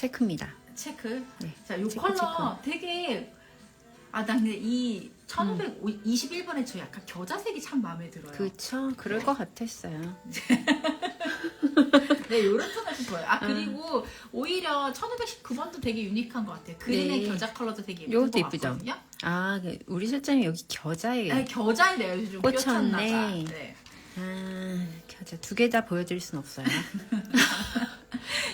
체크입니다. 체크. 네. 자, 이 체크, 컬러 되게 아, 나 근데 이 1521번에 저 약간 겨자색이 참 마음에 들어요. 그쵸? 그럴 것 같았어요. 네, 요런 톤이 좀 좋아요. 아, 그리고 오히려 1519번도 되게 유니크한 것 같아요. 그린의 네. 겨자 컬러도 되게 예쁜 요것도 것 예쁘죠? 같거든요. 아, 그 우리 실장님 여기 겨자에 네, 겨자인데요. 요즘 꽂혔네. 꽂혔나봐. 네. 아, 겨자 두 개 다 보여드릴 순 없어요.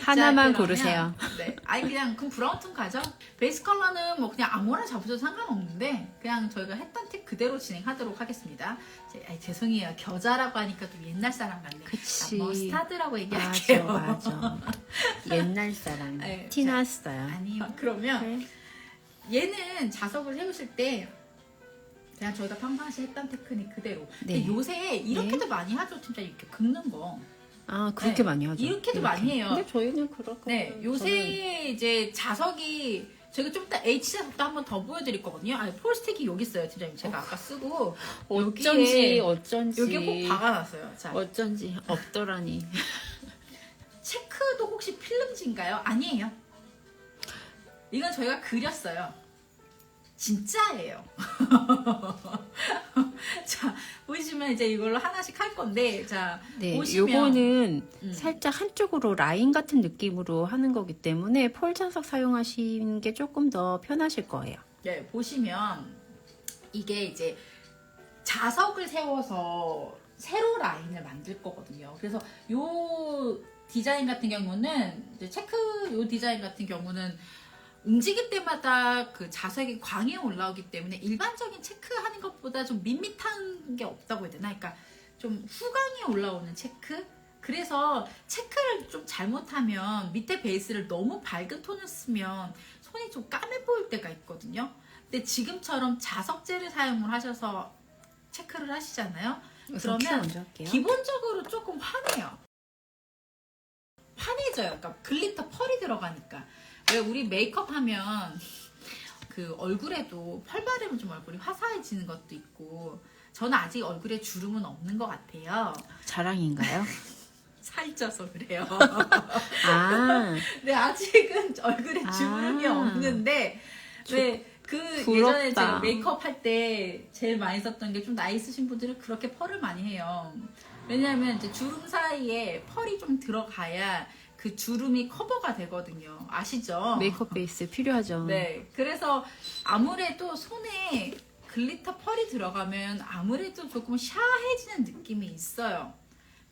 하나만 자, 그러면- 고르세요. 네. 아니 그냥 그럼 브라운 톤 가죠. 베이스 컬러는 뭐 그냥 아무거나 잡으셔도 상관없는데 그냥 저희가 했던 팁 그대로 진행하도록 하겠습니다. 제, 아니, 죄송해요. 겨자라고 하니까 좀 옛날 사람 같네. 그치. 아, 머스타드라고 얘기할게요. 맞아, 맞아. 옛날 사람. 네, 티 자, 났어요. 아니요. 그러면 그래. 얘는 자석을 세우실 때 그냥 저희가 평상시 했던 테크닉 그대로. 근데 네. 요새 이렇게도 많이 하죠. 진짜 이렇게 긁는 거. 아, 그렇게 네. 많이 하죠. 이렇게도 많이 해요. 근데 저희는 그럴 거 네, 요새 이제 자석이 제가 좀 이따 H 자석도 한번 더 보여드릴 거거든요. 아니 폴스틱이 여기 있어요, 팀장님. 제가 아까 쓰고 어쩐지, 여기에 어쩐지. 여기 꼭 박아놨어요. 자, 어쩐지 없더라니. 체크도 혹시 필름지인가요? 아니에요. 이건 저희가 그렸어요. 진짜예요. 자, 보시면 이제 이걸로 하나씩 할 건데, 자, 네, 보시면 요거는 음. 살짝 한쪽으로 라인 같은 느낌으로 하는 거기 때문에 폴 자석 사용하시는 게 조금 더 편하실 거예요. 네, 보시면 이게 이제 자석을 세워서 세로 라인을 만들 거거든요. 그래서 요 디자인 같은 경우는 체크 요 디자인 같은 경우는 움직일 때마다 그 자석이 광이 올라오기 때문에 일반적인 체크하는 것보다 좀 밋밋한 게 없다고 해야 되나? 그러니까 좀 후광이 올라오는 체크? 그래서 체크를 좀 잘못하면 밑에 베이스를 너무 밝은 톤을 쓰면 손이 좀 까매 보일 때가 있거든요. 근데 지금처럼 자석재를 사용을 하셔서 체크를 하시잖아요. 그러면. 기본적으로 조금 환해요. 환해져요. 그러니까 글리터 펄이 들어가니까. 왜 우리 메이크업 하면 그 얼굴에도 펄 바르면 좀 얼굴이 화사해지는 것도 있고 저는 아직 얼굴에 주름은 없는 것 같아요. 자랑인가요? 살쪄서 그래요. 아, 근데 아직은 얼굴에 아. 주름이 없는데 왜그 부럽다. 예전에 제가 메이크업 할 때 제일 많이 썼던 게 좀 나이 있으신 분들은 그렇게 펄을 많이 해요. 왜냐하면 이제 주름 사이에 펄이 좀 들어가야 그 주름이 커버가 되거든요. 아시죠? 메이크업 베이스 필요하죠. 네. 그래서 아무래도 손에 글리터 펄이 들어가면 아무래도 조금 샤해지는 느낌이 있어요.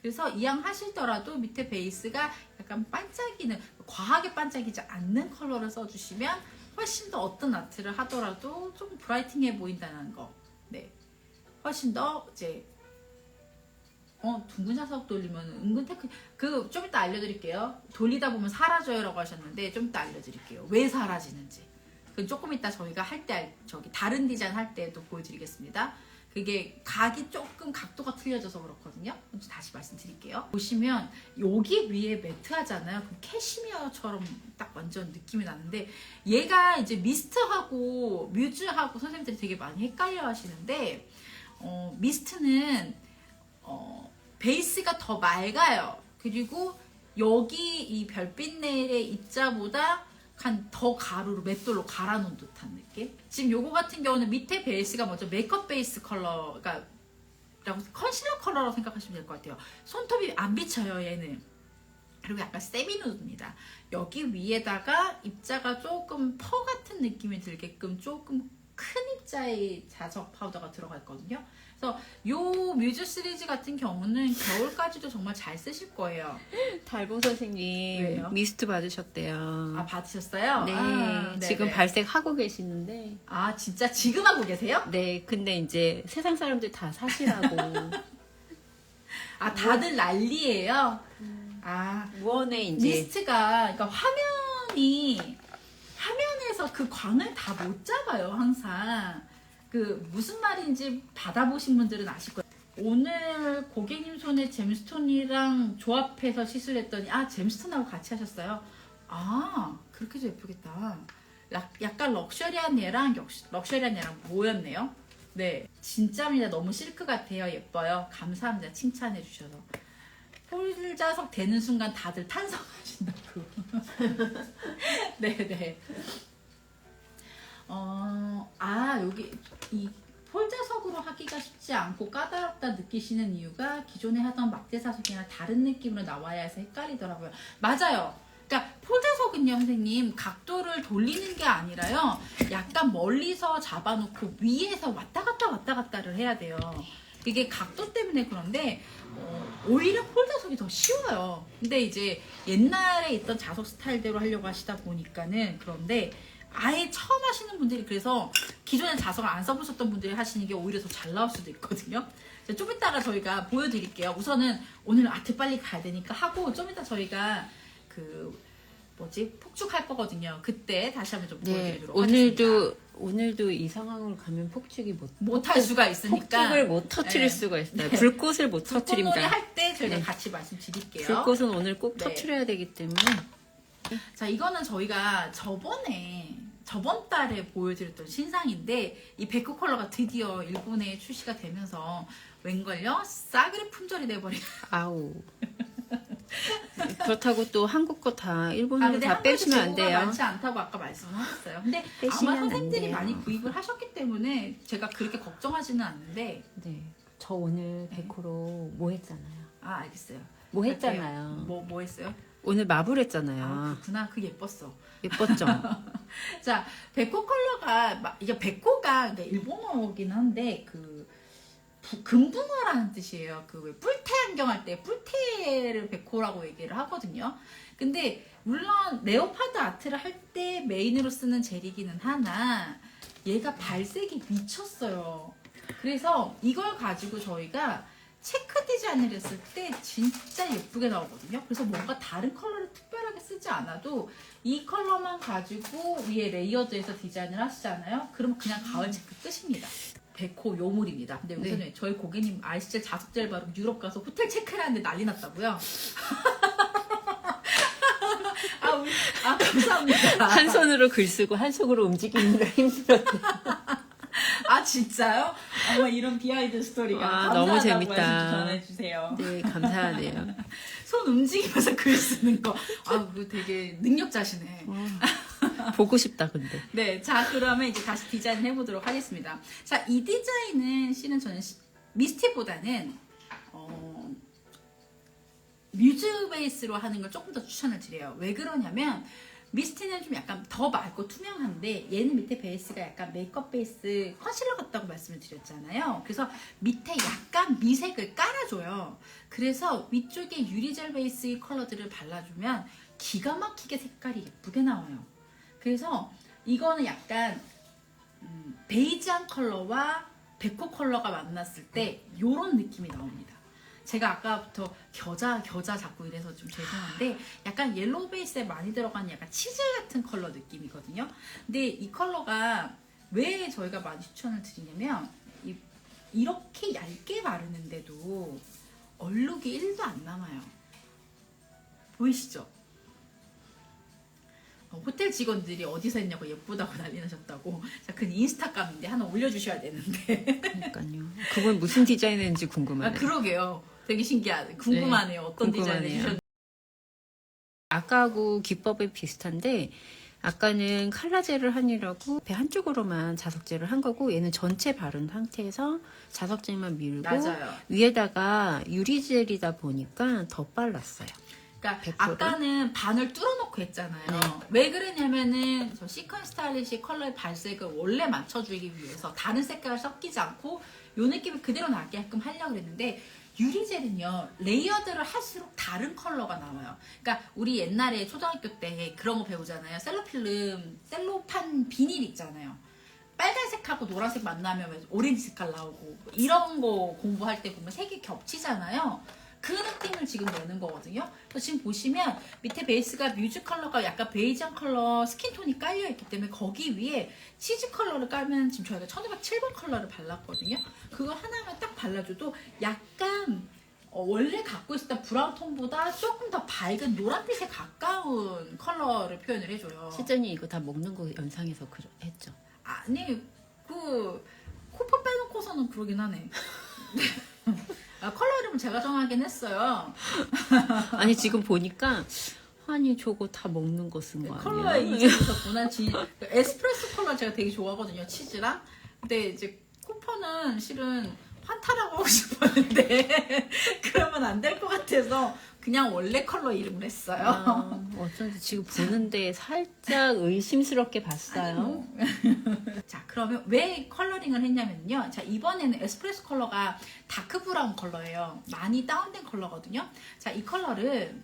그래서 이왕 하시더라도 밑에 베이스가 약간 반짝이는 과하게 반짝이지 않는 컬러를 써주시면 훨씬 더 어떤 아트를 하더라도 좀 브라이팅해 보인다는 거. 네. 훨씬 더 이제 어 둥근 자석 돌리면 은근 테크 그 좀 이따 알려드릴게요. 돌리다 보면 사라져요라고 하셨는데 좀 이따 알려드릴게요. 왜 사라지는지. 그 조금 이따 저희가 할 때 저기 다른 디자인 할 때도 보여드리겠습니다. 그게 각이 조금 각도가 틀려져서 그렇거든요. 다시 말씀드릴게요. 보시면 여기 위에 매트 하잖아요. 그럼 캐시미어처럼 딱 완전 느낌이 나는데 얘가 이제 미스트하고 뮤즈하고 선생님들이 되게 많이 헷갈려 하시는데 어, 미스트는 어, 베이스가 더 맑아요. 그리고 여기 이 별빛 네일의 입자보다 한 더 가루로 맷돌로 갈아 놓은 듯한 느낌? 지금 요거 같은 경우는 밑에 베이스가 먼저 메이크업 베이스 컬러가 라고 컨실러 컬러라고 생각하시면 될 것 같아요. 손톱이 안 비쳐요, 얘는. 그리고 약간 세미누드입니다. 여기 위에다가 입자가 조금 퍼 같은 느낌이 들게끔 조금 큰 입자의 자석 파우더가 들어가 있거든요. 그래서 요 뮤즈 시리즈 같은 경우는 겨울까지도 정말 잘 쓰실 거예요. 달봉 선생님 왜요? 미스트 받으셨대요. 아 받으셨어요? 네, 아, 지금 네네. 발색하고 계시는데. 아 진짜 지금 하고 계세요? 네, 근데 이제 세상 사람들 다 사시라고. 아 다들 난리예요. 아 무언에 이제 미스트가 그러니까 화면이 화면에서 그 광을 다 못 잡아요 항상 그 무슨 말인지 받아보신 분들은 아실 거예요. 오늘 고객님 손에 잼스톤이랑 조합해서 시술했더니 아 잼스톤하고 같이 하셨어요? 아 그렇게 해도 예쁘겠다. 락- 약간 럭셔리한 얘랑 역- 럭셔리한 얘랑 모였네요? 네 진짜입니다. 너무 실크 같아요. 예뻐요. 감사합니다. 칭찬해 주셔서. 폴자석 되는 순간 다들 탄성하신다고. 네네. 이 폴자석으로 하기가 쉽지 않고 까다롭다 느끼시는 이유가 기존에 하던 막대사석이나 다른 느낌으로 나와야 해서 헷갈리더라고요. 맞아요. 그러니까 폴자석은요, 선생님, 각도를 돌리는 게 아니라요, 약간 멀리서 잡아놓고 위에서 왔다 갔다 왔다 갔다를 해야 돼요. 이게 각도 때문에 그런데 어, 오히려 폴자석이 더 쉬워요. 근데 이제 옛날에 있던 자석 스타일대로 하려고 하시다 보니까는 그런데 아예 처음 하시는 분들이 그래서 기존에 자석을 안 써보셨던 분들이 하시는 게 오히려 더 잘 나올 수도 있거든요. 자, 좀 이따가 저희가 보여드릴게요. 우선은 오늘 아트 빨리 가야 되니까 하고 좀 이따 저희가 그 뭐지 폭죽할 거거든요. 그때 다시 한번 좀 네, 보여드리도록 하겠습니다. 오늘도 오늘도 이 상황으로 가면 폭죽이 못 못할 수가 있으니까 폭죽을 못 터트릴 네. 수가 있어요. 네. 불꽃을 못 터트립니다. 할때 저희가 네. 같이 말씀드릴게요. 불꽃은 오늘 꼭 네. 터트려야 되기 때문에 자, 이거는 저희가 저번에 저번 달에 보여드렸던 신상인데 이 백호 컬러가 드디어 일본에 출시가 되면서 웬걸요? 싸그리 품절이 돼버린. 아우. 그렇다고 또 한국 거 다 일본어로 아, 근데 다 빼시면 안 재고가 돼요. 많지 않다고 아까 말씀을 하셨어요. 근데 빼시면 아마 안 선생님들이 돼요. 많이 구입을 하셨기 때문에 제가 그렇게 걱정하지는 않는데 네. 저 오늘 백호로 뭐 했잖아요. 아 알겠어요. 뭐 했잖아요. 뭐 뭐 했어요? 오늘 마블 아 했잖아요. 그렇구나. 그 예뻤어. 예뻤죠? 자, 백호 컬러가 막- 이게 백호가 그러니까 일본어긴 한데 그 부- 금붕어라는 뜻이에요. 그 왜 뿔테 안경 할 때 뿔테를 백호라고 얘기를 하거든요. 근데 물론 레오파드 아트를 할 때 메인으로 쓰는 젤이기는 하나 얘가 발색이 미쳤어요. 그래서 이걸 가지고 저희가 체크 디자인을 했을 때 진짜 예쁘게 나오거든요. 그래서 뭔가 다른 컬러를 특별하게 쓰지 않아도 이 컬러만 가지고 위에 레이어드해서 디자인을 하시잖아요. 그러면 그냥 가을 체크 끝입니다. 백호 요물입니다. 근데 네. 요새는 저희 고객님 아이스젤 자석젤 바르고 유럽 가서 호텔 체크를 하는데 난리 났다고요. 아, 우리, 아, 감사합니다. 한 손으로 글 쓰고 한 손으로 움직이기가 힘들었대. 아, 진짜요? 어머, 이런 비하인드 스토리가. 아, 너무 재밌다. 전해주세요. 네, 감사하네요. 손 움직이면서 글 쓰는 거. 아, 그거 되게 능력자시네. 어, 보고 싶다, 근데. 네, 자 그러면 이제 다시 디자인 해보도록 하겠습니다. 자, 이 디자인은 실은 저는 시- 미스틱보다는 어, 뮤즈 베이스로 하는 걸 조금 더 추천을 드려요. 왜 그러냐면 미스티는 좀 약간 더 맑고 투명한데 얘는 밑에 베이스가 약간 메이크업 베이스 컨실러 같다고 말씀을 드렸잖아요. 그래서 밑에 약간 미색을 깔아줘요. 그래서 위쪽에 유리젤 베이스의 컬러들을 발라주면 기가 막히게 색깔이 예쁘게 나와요. 그래서 이거는 약간 음, 베이지한 컬러와 백호 컬러가 만났을 때 이런 느낌이 나옵니다. 제가 아까부터 겨자 겨자 자꾸 이래서 좀 죄송한데 약간 옐로우 베이스에 많이 들어간 약간 치즈 같은 컬러 느낌이거든요. 근데 이 컬러가 왜 저희가 많이 추천을 드리냐면 이, 이렇게 얇게 바르는데도 얼룩이 1도 안 남아요. 보이시죠? 어, 호텔 직원들이 어디서 했냐고 예쁘다고 난리 나셨다고. 자, 그 인스타감인데 하나 올려주셔야 되는데. 그러니까요. 그건 무슨 디자인인지 아, 궁금하네요. 그러게요. 되게 신기하네. 궁금하네요. 어떤 디자인을 궁금하네요. 해주셨는지. 아까하고 기법이 비슷한데 아까는 칼라젤을 하느라고 배 한쪽으로만 자석젤을 한 거고 얘는 전체 바른 상태에서 자석젤만 밀고 맞아요. 위에다가 유리젤이다 보니까 더 빨랐어요. 그러니까 100%를? 아까는 반을 뚫어놓고 했잖아요. 네. 왜 그러냐면은 저 시컨 스타일리시 컬러의 발색을 원래 맞춰주기 위해서 다른 색깔을 섞이지 않고 요 느낌을 그대로 나게끔 하려고 했는데 유리젤은요 레이어드를 할수록 다른 컬러가 나와요. 그러니까 우리 옛날에 초등학교 때 그런 거 배우잖아요. 셀로필름, 셀로판 비닐 있잖아요. 빨간색하고 노란색 만나면 왜 오렌지 색깔 나오고 이런 거 공부할 때 보면 색이 겹치잖아요. 그 느낌을 지금 내는 거거든요. 그래서 지금 보시면 밑에 베이스가 뮤즈 컬러가 약간 베이지한 컬러 스킨톤이 깔려 있기 때문에 거기 위에 치즈 컬러를 깔면 지금 저희가 1507번 컬러를 발랐거든요. 그거 하나만 딱 발라줘도 약간 어, 원래 갖고 있었던 브라운 톤보다 조금 더 밝은 노란빛에 가까운 컬러를 표현을 해줘요. 실전이 이거 다 먹는 거 연상해서 그 했죠. 아니 그 코파 빼놓고서는 그러긴 하네. 아, 컬러 이름은 제가 정하긴 했어요. 아니 지금 보니까 아니 저거 다 먹는 거 쓴거 컬러에 아니야? 이제 있었구나. 지- 그 에스프레소 컬러 제가 되게 좋아하거든요. 치즈랑. 근데 이제 쿠퍼는 실은 환타라고 하고 싶었는데 그러면 안 될 것 같아서 그냥 원래 컬러 이름을 했어요. 아, 어쩐지 지금 보는데 살짝 의심스럽게 봤어요. 자, 그러면 왜 컬러링을 했냐면요. 자, 이번에는 에스프레소 컬러가 다크 브라운 컬러예요. 많이 다운된 컬러거든요. 자, 이 컬러를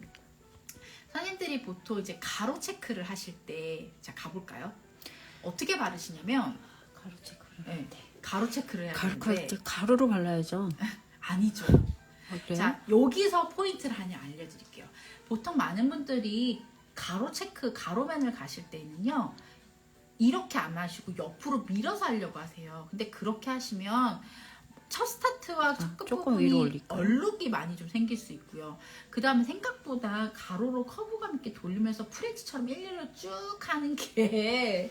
선생님들이 보통 이제 가로 체크를 하실 때, 자, 가볼까요? 어떻게 바르시냐면, 가루 체크를. 네, 가로 체크를 해야 가루 되는데, 가루 가루로 발라야죠. 아니죠. 아, 그래요? 자, 여기서 포인트를 하나 알려드릴게요. 보통 많은 분들이 가로 체크, 가로면을 가실 때는요, 이렇게 안 하시고 옆으로 밀어서 하려고 하세요. 근데 그렇게 하시면 첫 스타트와 첫끝 아, 조금 부분이 올릴까요? 얼룩이 많이 좀 생길 수 있고요. 그 다음에 생각보다 가로로 커브감 있게 돌리면서 프렌치처럼 일렬로 쭉 하는 게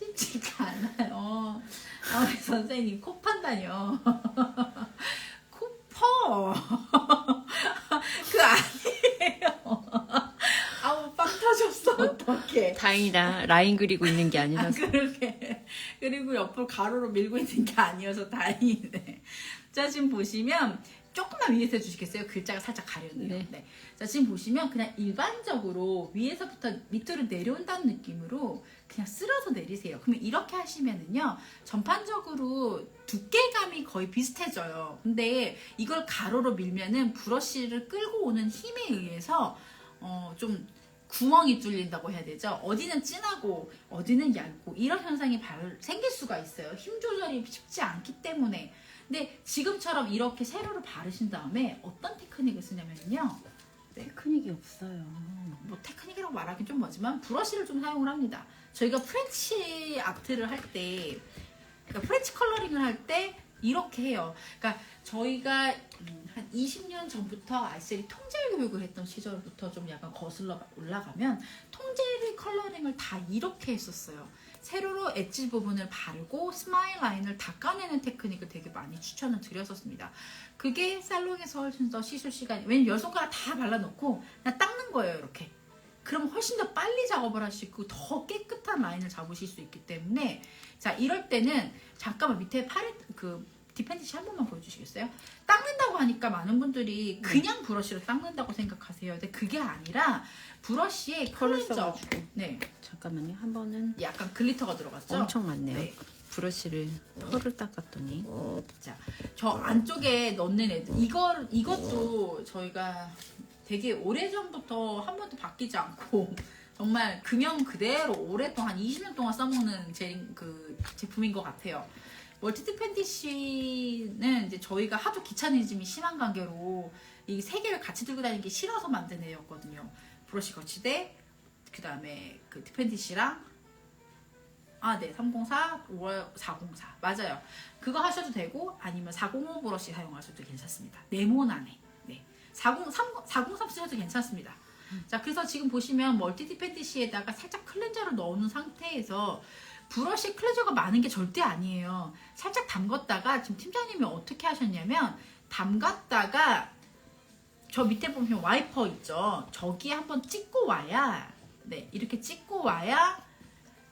쉽지가 않아요. 아, 선생님 코 판단이요. 코퍼. 그 아니에요. 아우 빵 터졌어 어떡해. 다행이다. 라인 그리고 있는 게 아, 아니라서. 그러게. 그리고 옆으로 가로로 밀고 있는 게 아니어서 다행이네. 자, 지금 보시면 조금만 위에서 해주시겠어요? 글자가 살짝 가렸네요. 네. 네. 자, 지금 보시면 그냥 일반적으로 위에서부터 밑으로 내려온다는 느낌으로 그냥 쓸어서 내리세요. 그러면 이렇게 하시면은요, 전반적으로 두께감이 거의 비슷해져요. 근데 이걸 가로로 밀면은 브러쉬를 끌고 오는 힘에 의해서 어, 좀 구멍이 뚫린다고 해야 되죠. 어디는 진하고 어디는 얇고 이런 현상이 발, 생길 수가 있어요. 힘 조절이 쉽지 않기 때문에. 근데 지금처럼 이렇게 세로를 바르신 다음에 어떤 테크닉을 쓰냐면요. 테크닉이 없어요. 뭐 테크닉이라고 말하긴 좀 뭐지만 브러쉬를 좀 사용을 합니다. 저희가 프렌치 아트를 할 때, 그러니까 프렌치 컬러링을 할 때 이렇게 해요. 그러니까 저희가 음, 한 20년 전부터 아이셀이 통젤 교육을 했던 시절부터 좀 약간 거슬러 올라가면 통젤 컬러링을 다 이렇게 했었어요. 세로로 엣지 부분을 바르고 스마일 라인을 닦아내는 테크닉을 되게 많이 추천을 드렸었습니다. 그게 살롱에서 훨씬 더 시술 시간이 왜냐면 열 손가락 다 발라놓고 그냥 닦는 거예요 이렇게 그럼 훨씬 더 빨리 작업을 있고 더 깨끗한 라인을 잡으실 수 있기 때문에 자 이럴 때는 잠깐만 밑에 팔에 그 디펜디시 한 번만 보여주시겠어요? 닦는다고 하니까 많은 분들이 그냥 브러쉬로 닦는다고 생각하세요. 근데 그게 아니라 브러쉬에 컬러 클렌저, 써가지고. 네, 잠깐만요. 한 번은 약간 글리터가 들어갔죠. 엄청 많네요. 네. 브러쉬를 펄을 닦았더니 자, 저 안쪽에 넣는 애들 이걸 이것도 저희가 되게 오래 전부터 한 번도 바뀌지 않고 정말 금형 그대로 오랫동안 20년 동안 써먹는 제, 그 제품인 것 같아요. 멀티티 팬티시는 이제 저희가 하도 귀차니즘이 심한 관계로 이 세 개를 같이 들고 다니는 게 싫어서 만든 애였거든요. 브러쉬 거치대, 그 다음에 그 디펜디시랑 아, 네. 304, 5월 404. 맞아요. 그거 하셔도 되고, 아니면 405 브러쉬 사용하셔도 괜찮습니다. 네모나네. 네. 40, 403 쓰셔도 괜찮습니다. 자, 그래서 지금 보시면 멀티티 패티시에다가 살짝 클렌저를 넣어놓은 상태에서 브러쉬 클렌저가 많은 게 절대 아니에요. 살짝 담갔다가 지금 팀장님이 어떻게 하셨냐면 담갔다가 저 밑에 보면 와이퍼 있죠. 저기에 한번 찍고 와야 네 이렇게 찍고 와야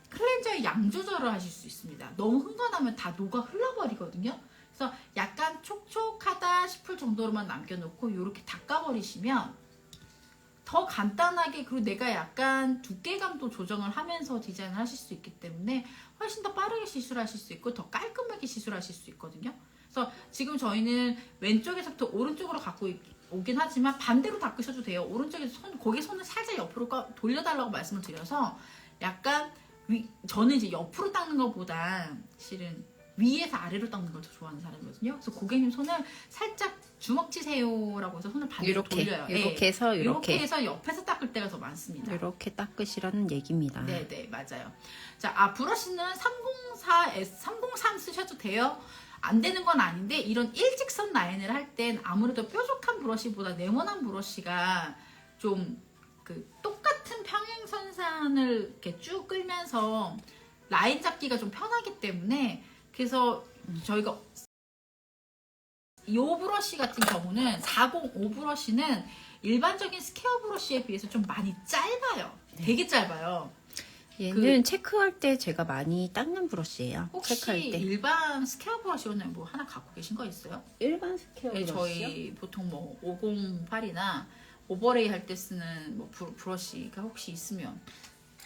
클렌저의 양 조절을 하실 수 있습니다. 너무 흥건하면 다 녹아 흘러버리거든요. 그래서 약간 촉촉하다 싶을 정도로만 남겨놓고 이렇게 닦아버리시면 더 간단하게 그리고 내가 약간 두께감도 조정을 하면서 디자인을 하실 수 있기 때문에 훨씬 더 빠르게 시술하실 수 있고 더 깔끔하게 시술하실 수 있거든요. 그래서 지금 저희는 왼쪽에서부터 오른쪽으로 갖고 있- 오긴 하지만 반대로 닦으셔도 돼요. 오른쪽에서 손, 고개 손을 살짝 옆으로 꺼- 돌려달라고 말씀을 드려서 약간 위, 저는 이제 옆으로 닦는 것보다 실은 위에서 아래로 닦는 걸 더 좋아하는 사람이거든요. 그래서 고객님 손을 살짝 주먹 치세요라고 해서 손을 반대로 이렇게 돌려요. 이렇게 예. 해서 이렇게 이렇게 해서 옆에서 닦을 때가 더 많습니다. 이렇게 닦으시라는 얘기입니다. 네 네 맞아요. 자, 아 브러쉬는 304S, 303 쓰셔도 돼요. 안 되는 건 아닌데 이런 일직선 라인을 할 땐 아무래도 뾰족한 브러쉬보다 네모난 브러쉬가 좀 그 똑같은 평행선상을 이렇게 쭉 끌면서 라인 잡기가 좀 편하기 때문에 그래서 저희가 이 브러쉬 같은 경우는 405 브러쉬는 일반적인 스퀘어 브러쉬에 비해서 좀 많이 짧아요. 되게 짧아요. 얘는 체크할 때 제가 많이 닦는 브러쉬예요. 혹시 체크할 때. 일반 스퀘어 브러쉬 오늘 뭐 하나 갖고 계신 거 있어요? 일반 스퀘어 네? 저희 보통 뭐 508이나 오버레이 할 때 쓰는 뭐 브, 브러쉬가 혹시 있으면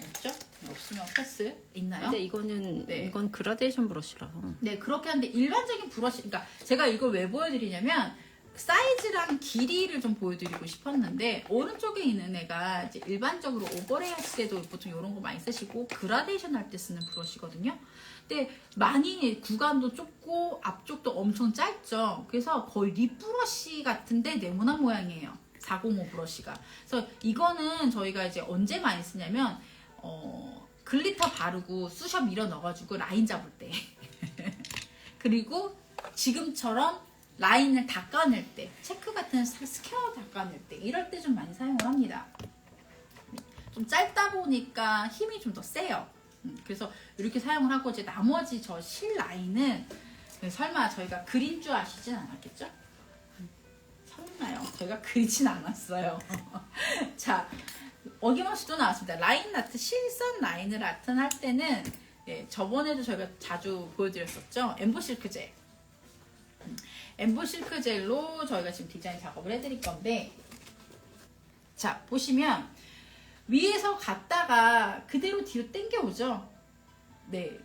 없죠? 없으면 패스 있나요? 근데 이거는 네. 이건 그라데이션 브러쉬라서. 네, 그렇게 하는데 일반적인 브러쉬, 그러니까 제가 이걸 왜 보여드리냐면 사이즈랑 길이를 좀 보여드리고 싶었는데 오른쪽에 있는 애가 이제 일반적으로 오버레이 할 때도 보통 이런 거 많이 쓰시고 그라데이션 할 때 쓰는 브러쉬거든요. 근데 많이 구간도 좁고 앞쪽도 엄청 짧죠. 그래서 거의 립 브러쉬 같은데 네모난 모양이에요. 405 브러쉬가. 그래서 이거는 저희가 이제 언제 많이 쓰냐면 어, 글리터 바르고 쑤셔 밀어 넣어가지고 라인 잡을 때. 그리고 지금처럼 라인을 닦아낼 때, 체크 같은 스- 스퀘어 닦아낼 때, 이럴 때 좀 많이 사용을 합니다. 좀 짧다 보니까 힘이 좀 더 세요. 음, 그래서 이렇게 사용을 하고 이제 나머지 저 실 라인은 설마 저희가 그린 줄 아시진 않았겠죠? 음, 설마요. 저희가 그리진 않았어요. 자, 어김없이 또 나왔습니다. 라인 아트, 실선 라인을 아트 할 때는 예, 저번에도 저희가 자주 보여드렸었죠. 엠보 실크 젤. 음, 엠보 실크 젤로 저희가 지금 디자인 작업을 해드릴 건데, 자, 보시면 위에서 갔다가 그대로 뒤로 당겨오죠. 네.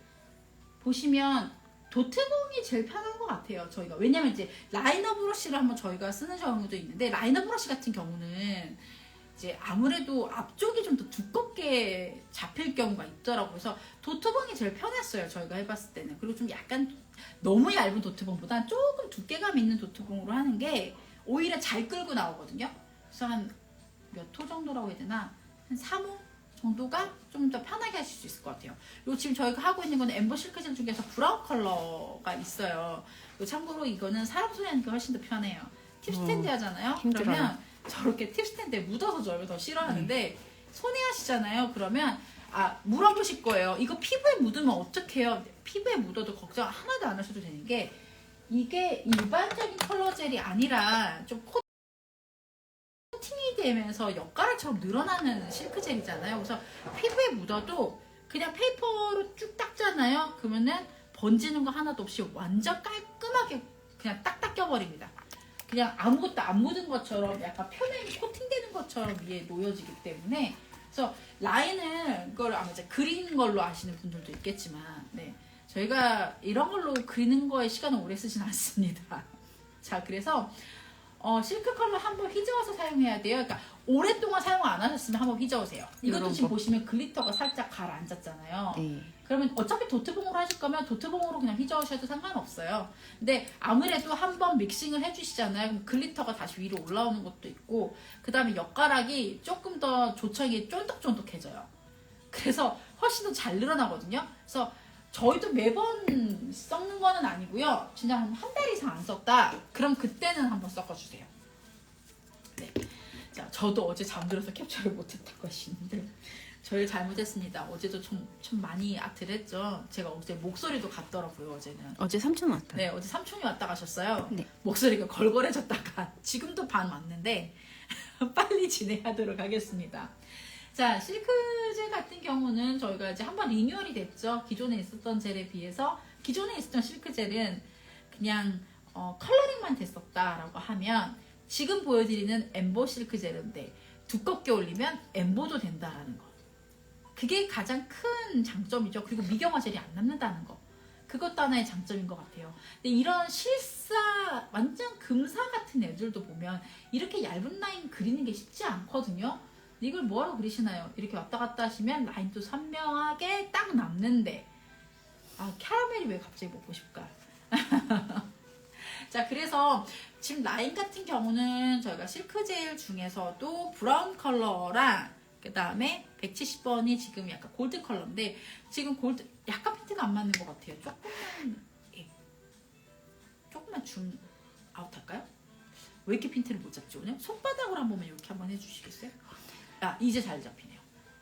보시면 도트봉이 제일 편한 것 같아요. 저희가 왜냐면 이제 라이너 브러쉬를 한번 저희가 쓰는 경우도 있는데 라이너 브러쉬 같은 경우는 이제 아무래도 앞쪽이 좀 더 두껍게 잡힐 경우가 있더라고요. 그래서 도트봉이 제일 편했어요. 저희가 해봤을 때는 그리고 좀 약간 너무 얇은 도트봉보다 조금 두께감 있는 도트봉으로 하는 게 오히려 잘 끌고 나오거든요. 그래서 한 몇 호 정도라고 해야 되나 한 3호 정도가 좀 더 편하게 하실 수 있을 것 같아요. 그리고 지금 저희가 하고 있는 건 엠버 실크젤 중에서 브라운 컬러가 있어요. 참고로 이거는 사람 손에 하는 게 훨씬 더 편해요. 팁 스탠드 하잖아요. 힘들어요. 그러면 저렇게 팁 스탠드에 묻어서 저를 더 싫어하는데 손에 하시잖아요. 그러면 아 물어보실 거예요. 이거 피부에 묻으면 어떡해요? 피부에 묻어도 걱정 하나도 안 하셔도 되는 게 이게 일반적인 컬러 젤이 아니라 좀 코, 코팅이 되면서 엿가락처럼 늘어나는 실크 젤이잖아요. 그래서 피부에 묻어도 그냥 페이퍼로 쭉 닦잖아요. 그러면은 번지는 거 하나도 없이 완전 깔끔하게 그냥 딱 닦여버립니다. 그냥 아무것도 안 묻은 것처럼 약간 표면이 코팅되는 것처럼 위에 놓여지기 때문에 그래서 라인을 그걸 아마 이제 그린 걸로 아시는 분들도 있겠지만 네 저희가 이런 걸로 그리는 거에 시간을 오래 쓰진 않습니다. 자 그래서 어, 실크 컬러 한번 휘저어서 사용해야 돼요. 그러니까 오랫동안 사용 안 하셨으면 한번 휘저으세요. 이것도 지금 거. 보시면 글리터가 살짝 가라앉았잖아요. 네. 그러면 어차피 도트봉으로 하실 거면 도트봉으로 그냥 휘저으셔도 상관없어요. 근데 아무래도 한번 믹싱을 해주시잖아요. 그럼 글리터가 다시 위로 올라오는 것도 있고, 그 다음에 엿가락이 조금 더 조청이 쫀득쫀득해져요. 그래서 훨씬 더 잘 늘어나거든요. 그래서 저희도 매번 섞는 거는 아니고요. 진짜 한 한 달 이상 안 썼다. 그럼 그때는 한번 섞어주세요. 네. 자, 저도 어제 잠들어서 캡처를 못했다고 하시는데 저희 잘못했습니다. 어제도 좀, 좀 많이 아트를 했죠. 제가 어제 목소리도 갔더라고요, 어제는. 어제 삼촌 왔다. 네, 어제 삼촌이 왔다 가셨어요. 네. 목소리가 걸걸해졌다가 지금도 반 왔는데 빨리 진행하도록 하겠습니다. 자, 실크젤 같은 경우는 저희가 이제 한번 리뉴얼이 됐죠. 기존에 있었던 젤에 비해서 기존에 있었던 실크젤은 그냥 어, 컬러링만 됐었다라고 하면 지금 보여드리는 엠보 실크젤인데 두껍게 올리면 엠보도 된다라는 거. 그게 가장 큰 장점이죠. 그리고 미경화 젤이 안 남는다는 거. 그것도 하나의 장점인 것 같아요. 근데 이런 실사, 완전 금사 같은 애들도 보면 이렇게 얇은 라인 그리는 게 쉽지 않거든요. 이걸 뭐하러 그리시나요? 이렇게 왔다 갔다 하시면 라인도 선명하게 딱 남는데 아 캐러멜이 왜 갑자기 먹고 싶을까? 자 그래서 지금 라인 같은 경우는 저희가 실크 젤 중에서도 브라운 컬러랑 그 다음에 170번이 지금 약간 골드 컬러인데 지금 골드 약간 핀트가 안 맞는 것 같아요. 조금만 예. 조금만 줌 아웃 할까요? 왜 이렇게 핀트를 못 잡지 오늘? 손바닥으로 한 번만 이렇게 한번 해주시겠어요? 아 이제 잘 잡히네요.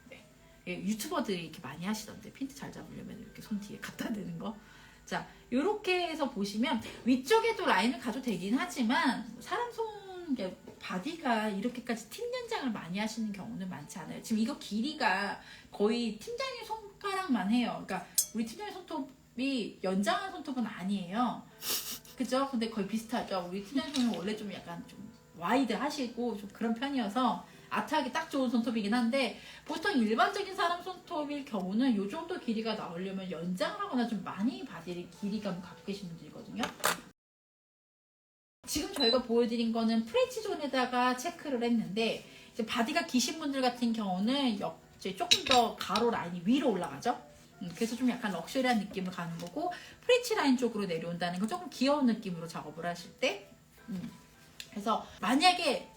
네. 예, 유튜버들이 이렇게 많이 하시던데 핀트 잘 잡으려면 이렇게 손 뒤에 갖다 대는 거. 자, 요렇게 해서 보시면 위쪽에도 라인을 가도 되긴 하지만 사람 손 이게 바디가 이렇게까지 팀 연장을 많이 하시는 경우는 많지 않아요. 지금 이거 길이가 거의 팀장님 손가락만 해요. 그러니까 우리 팀장님 손톱이 연장한 손톱은 아니에요. 그죠? 근데 거의 비슷하죠. 우리 팀장님 손은 원래 좀 약간 좀 와이드 하시고 좀 그런 편이어서 아트하기 딱 좋은 손톱이긴 한데 보통 일반적인 사람 손톱일 경우는 이 정도 길이가 나오려면 연장하거나 좀 많이 바디를 길이감 갖고 계신 분들이거든요. 지금 저희가 보여드린 거는 프렌치 존에다가 체크를 했는데 이제 바디가 기신 분들 같은 경우는 역, 이제 조금 더 가로 라인이 위로 올라가죠. 음, 그래서 좀 약간 럭셔리한 느낌을 가는 거고 프렌치 라인 쪽으로 내려온다는 건 조금 귀여운 느낌으로 작업을 하실 때 음. 그래서 만약에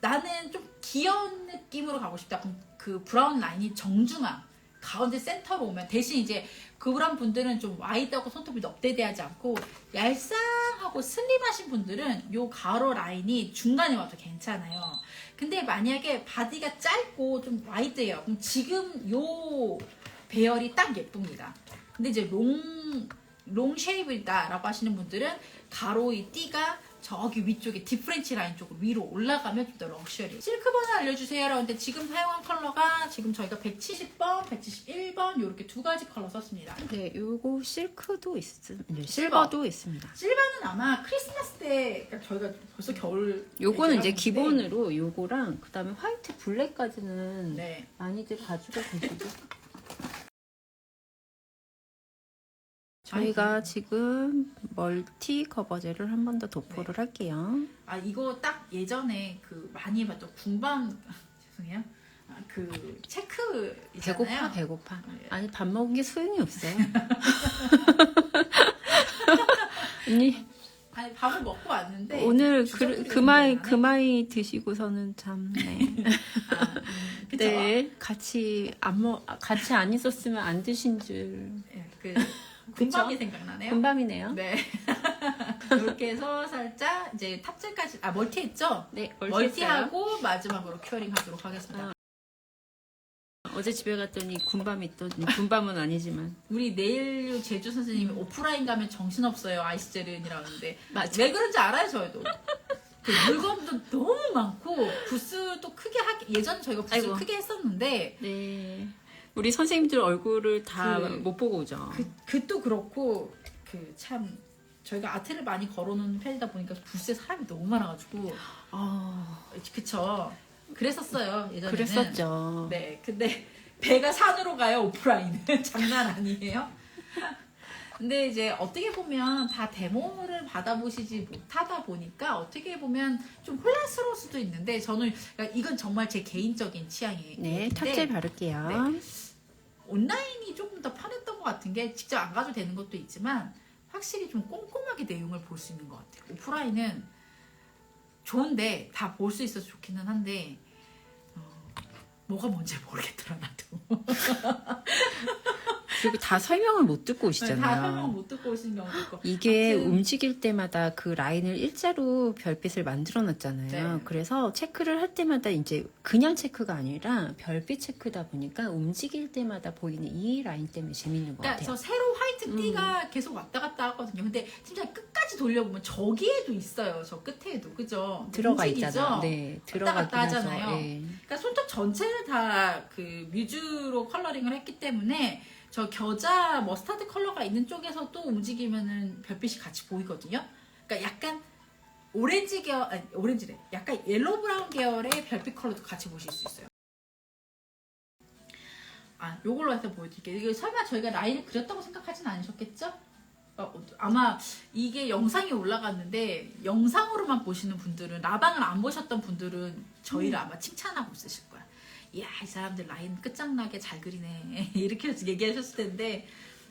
나는 좀 귀여운 느낌으로 가고 싶다. 그럼 그 브라운 라인이 정중앙 가운데 센터로 오면 대신 이제 그런 분들은 좀 와이드하고 손톱이 넙대대하지 않고 얄쌍하고 슬림하신 분들은 요 가로 라인이 중간에 와도 괜찮아요. 근데 만약에 바디가 짧고 좀 와이드해요. 그럼 지금 요 배열이 딱 예쁩니다. 근데 이제 롱, 롱 쉐입이다라고 하시는 분들은 가로 이 띠가 저기 위쪽에 디프렌치 라인 쪽으로 위로 올라가면 좀 더 럭셔리. 실크 버전 알려주세요. 라는데 지금 사용한 컬러가 지금 저희가 170번, 171번 이렇게 두 가지 컬러 썼습니다. 네, 요거 실크도 있습니다. 네, 실버도 있습니다. 실버는 아마 크리스마스 때 그러니까 저희가 벌써 겨울 요거는 이제 얘기를 기본으로 요거랑 그다음에 화이트 블랙까지는 네. 많이들 가지고 계시고 저희가 지금 멀티 커버제를 한번 더 도포를 할게요. 아 이거 딱 예전에 그 많이 봤던 군밤 죄송해요. 아, 그 체크 배고파 있잖아요. 배고파. 네. 아니 밥 먹은 게 소용이 없어요. 언니 아니 밥을 먹고 왔는데 오늘 그, 그마이 그마이 드시고서는 참 네. 아, 음? 네 같이 안 먹, 같이 안 있었으면 안 드신 줄 예, 그 군밤이 생각나네요. 금밤이네요. 네. 이렇게 해서 살짝 이제 탑재까지 아 멀티 했죠? 네, 멀티하고 마지막으로 큐어링 하도록 하겠습니다. 아. 어제 집에 갔더니 군밤이 또 군밤은 아니지만 우리 내일 제주 선생님이 오프라인 가면 정신 없어요 아이스제른이라고 하는데 맞아. 왜 그런지 알아요 저희도 그 물건도 너무 많고 부스도 크게 하기 예전 저희가 부스 아이고. 크게 했었는데 네 우리 선생님들 얼굴을 다 그- 못 보고 오죠. 그, 그도 그렇고 그 참 저희가 아트를 많이 걸어놓는 편이다 보니까 부스에 사람이 너무 많아가지고 아, 그쵸 그랬었어요 예전에는 그랬었죠. 네, 근데 배가 산으로 가요 오프라인은 장난 아니에요. 근데 이제 어떻게 보면 다 데모를 받아보시지 못하다 보니까 어떻게 보면 좀 혼란스러울 수도 있는데 저는 그러니까 이건 정말 제 개인적인 취향이에요. 네, 탑재 바를게요. 온라인이 조금 더 편했던 것 같은 게 직접 안 가도 되는 것도 있지만 확실히 좀 꼼꼼하게 내용을 볼 수 있는 것 같아요. 오프라인은 좋은데 다 볼 수 있어서 좋기는 한데 어, 뭐가 뭔지 모르겠더라 나도. 그리고 다 설명을 못 듣고 네, 다 설명 오시잖아요. 못 듣고 오신 경우도 있고. 이게 아무튼- 움직일 때마다 그 라인을 일자로 별빛을 만들어 놨잖아요. 네. 그래서 체크를 할 때마다 이제 그냥 체크가 아니라 별빛 체크다 보니까 움직일 때마다 보이는 이 라인 때문에 재밌는 것 그러니까 같아요. 저 세로 화이트 띠가 계속 왔다 갔다 하거든요. 근데 진짜 끝까지 돌려보면 저기에도 있어요. 저 끝에도 그죠? 들어가 움직이죠? 있잖아. 네, 왔다 들어가긴 갔다. 하잖아요. 예. 그러니까 손톱 전체를 다 그 뮤즈로 컬러링을 했기 때문에 저 겨자 머스타드 컬러가 있는 쪽에서도 움직이면은 별빛이 같이 보이거든요. 그러니까 약간 오렌지 계열, 아니 오렌지래. 약간 옐로우 브라운 계열의 별빛 컬러도 같이 보실 수 있어요. 아, 요걸로 해서 보여드릴게요. 이게 설마 저희가 라인을 그렸다고 생각하진 않으셨겠죠? 어, 아마 이게 영상이 올라갔는데 영상으로만 보시는 분들은 라방을 안 보셨던 분들은 저희를 아마 칭찬하고 있으실 거야. 이야 이 사람들 라인 끝장나게 잘 그리네 이렇게 얘기하셨을 텐데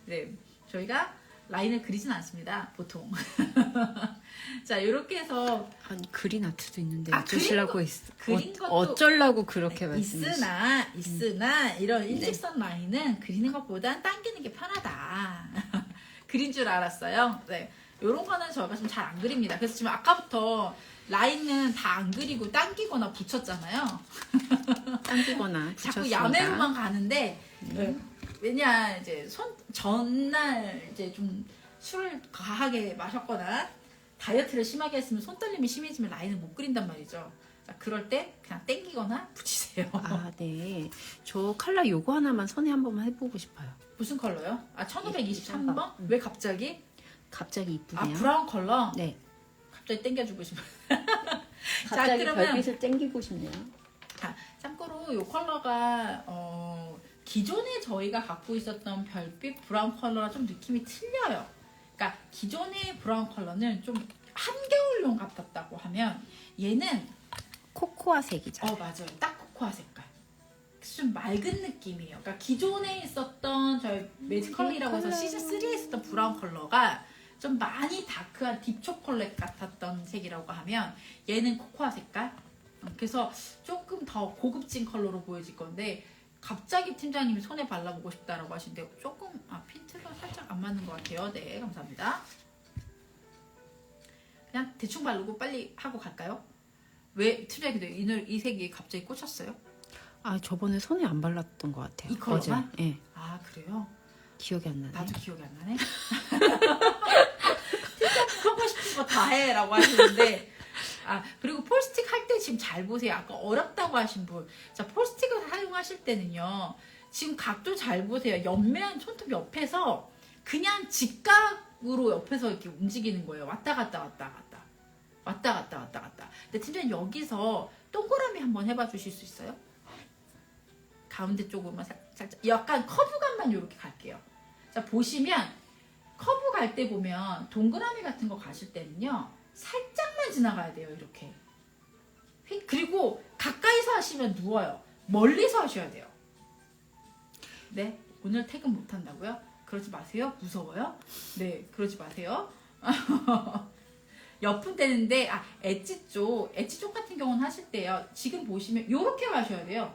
네 저희가 라인을 그리진 않습니다 보통 자 이렇게 해서 아니 그린 아트도 있는데 아, 어쩌시려고 그린 했, 그린 어, 것도- 어쩌려고 그렇게 말씀하시 있으나 있으나 이런 일직선 라인은 그리는 것보단 당기는 게 편하다. 그린 줄 알았어요. 네. 요런 거는 저희가 좀 잘 안 그립니다. 그래서 지금 아까부터 라인은 다 안 그리고 당기거나 붙였잖아요. 당기거나 자꾸 붙였습니다. 야매로만 가는데 네. 왜냐 이제 손 전날 이제 좀 술을 과하게 마셨거나 다이어트를 심하게 했으면 손떨림이 심해지면 라인을 못 그린단 말이죠. 자, 그럴 때 그냥 땡기거나 붙이세요. 아, 네. 저 칼라 요거 하나만 손에 한 번만 해보고 싶어요. 무슨 컬러요? 아 1523번? 23번. 음. 왜 갑자기? 갑자기 아 이쁘네요. 브라운 컬러? 네. 갑자기 땡겨주고 싶어요. 갑자기 그러면- 별빛을 땡기고 싶네요. 아, 참고로 이 컬러가 어, 기존에 저희가 갖고 있었던 별빛 브라운 컬러랑 좀 느낌이 틀려요. 그러니까 기존의 브라운 컬러는 좀 한겨울용 같았다고 하면 얘는 코코아 색이죠. 어 맞아요. 딱 코코아 색깔. 좀 맑은 느낌이에요. 그러니까 기존에 있었던 저희 매직 컬러라고 해서. 시즌 3에 있었던 브라운 컬러가 좀 많이 다크한 딥 초콜릿 같았던 색이라고 하면 얘는 코코아 색깔. 음, 그래서 조금 더 고급진 컬러로 보여질 건데 갑자기 팀장님이 손에 발라보고 싶다라고 하시는데 조금 아 핀트가 살짝 안 맞는 것 같아요. 네 감사합니다. 그냥 대충 바르고 빨리 하고 갈까요? 왜 팀장님 근데 이, 이 색이 갑자기 꽂혔어요? 아, 저번에 손에 안 발랐던 것 같아요. 이 컬러만? 어제. 예. 아 그래요? 기억이 안 나네. 나도 기억이 안 나네. 거다 해라고 하시는데 아 그리고 폴스틱 할 때 지금 잘 보세요. 아까 어렵다고 하신 분. 자 폴스틱을 사용하실 때는요. 지금 각도 잘 보세요. 옆면 손톱 옆에서 그냥 직각으로 옆에서 이렇게 움직이는 거예요. 왔다 갔다 왔다 갔다 왔다 갔다 왔다 갔다. 근데 팀장님 여기서 동그라미 한번 해봐 주실 수 있어요? 가운데 쪽으로만 살- 살짝 약간 커브감만 이렇게 갈게요. 자 보시면 커브 갈 때 보면 동그라미 같은 거 가실 때는요 살짝만 지나가야 돼요 이렇게. 휙. 그리고 가까이서 하시면 누워요. 멀리서 하셔야 돼요. 네 오늘 퇴근 못 한다고요? 그러지 마세요. 무서워요? 네 그러지 마세요. 옆은 되는데 아 엣지 쪽 엣지 쪽 같은 경우는 하실 때요 지금 보시면 요렇게 하셔야 돼요.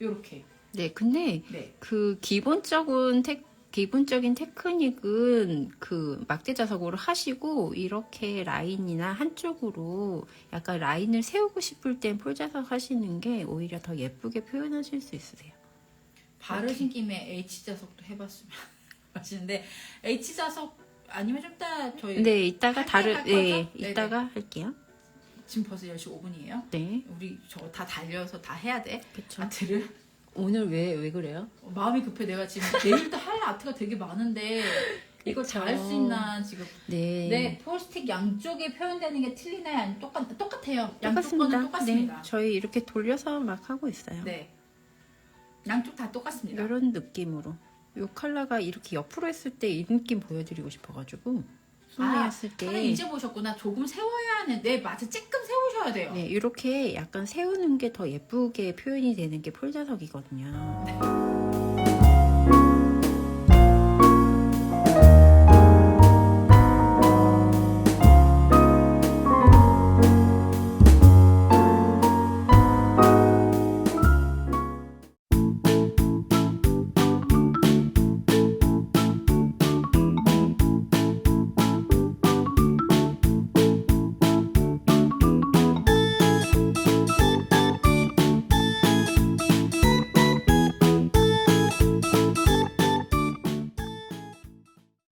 요렇게 네, 근데 네. 그 기본적인 테, 기본적인 테크닉은 그 막대 자석으로 하시고 이렇게 라인이나 한쪽으로 약간 라인을 세우고 싶을 땐 폴자석 하시는 게 오히려 더 예쁘게 표현하실 수 있으세요. 바르신 김에 H 자석도 해봤으면 하시는데 H 자석 아니면 좀 이따 저희 네, 이따가 다른 할 네, 거죠? 네네. 이따가 할게요. 지금 벌써 10시 5분이에요. 네, 우리 저거 다 달려서 다 해야 돼. 그렇죠. 아트를 오늘 왜 왜 그래요? 어, 마음이 급해. 내가 지금 내일도 할 아트가 되게 많은데 이걸 다 할 수 있나 지금. 네, 네, 포스틱 양쪽에 표현되는 게 틀리나요? 아니면 똑같 똑같아요. 양쪽 똑같습니다. 거는 똑같습니다. 네, 저희 이렇게 돌려서 막 하고 있어요. 네. 양쪽 다 똑같습니다. 이런 느낌으로. 이 컬러가 이렇게 옆으로 했을 때 이 느낌 보여드리고 싶어가지고 손에 아, 때 선생님 이제 보셨구나. 조금 세워야 하는데 맞아. 조금 세우셔야 돼요. 네, 이렇게 약간 세우는 게 더 예쁘게 표현이 되는 게 폴자석이거든요.